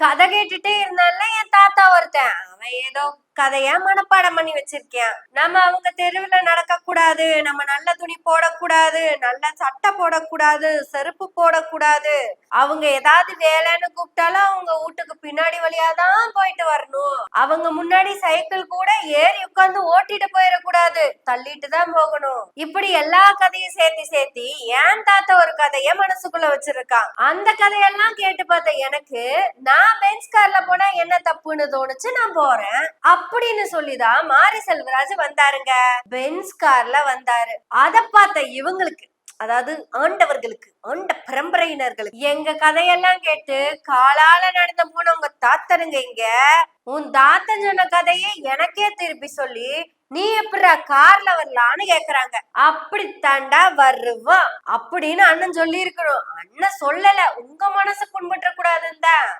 கதை கேட்டுட்டே இருந்தான்ல என் தாத்தா ஒருத்தன் அவன் ஏதோ கதையா மனப்பாடம் பண்ணி வச்சிருக்கேன்? நம்ம அவங்க தெருவுல நடக்க கூடாது நம்ம நல்ல துணி போடக்கூடாது நல்ல சட்டை போடக்கூடாது செருப்பு போடக்கூடாது. அவங்க ஏதாவது வேலைன்னு கூப்பிட்டாலும் அவங்க வீட்டுக்கு பின்னாடி வழியா தான் போயிட்டு வரணும். அவங்க முன்னாடி சைக்கிள் கூட ஏறி உட்கார்ந்து ஓட்டிட்டு போயிடக்கூடாது. தள்ளிட்டு தான் போகணும். இப்படி எல்லா கதையும் சேர்த்து சேர்த்து ஏன் தாத்தா ஒரு கதைய மனசுக்குள்ள வச்சிருக்கான்? அந்த கதையெல்லாம் கேட்டு பார்த்த எனக்கு நான் பென்ஸ் கார்ல போனா என்ன தப்புன்னு தோணுச்சு நான் போறேன். அப்படின்னு சொல்லிதான் மாரி செல்வராஜ் வந்தாருங்க. பென்ஸ் கார்ல வந்தாரு. அத பார்த்த இவங்களுக்கு அதாவது ஆண்டவர்களுக்கு ஆண்ட பரம்பரையினர்களுக்கு எங்க கதையெல்லாம் கேட்டு காலால நடந்து போனவங்க தாத்தனுங்க இங்க உன் தாத்தன் சொன்ன கதையை எனக்கே திருப்பி சொல்லி நீ எப்படிடா கார்ல வரலான்னு கேக்குறாங்க. அப்படி தாண்டா வருவான் அப்படின்னு அண்ணன் சொல்லி இருக்கணும் அண்ணன் சொல்லல. உங்க மனசு புண்பற்ற கூடாதுன்னு தான்.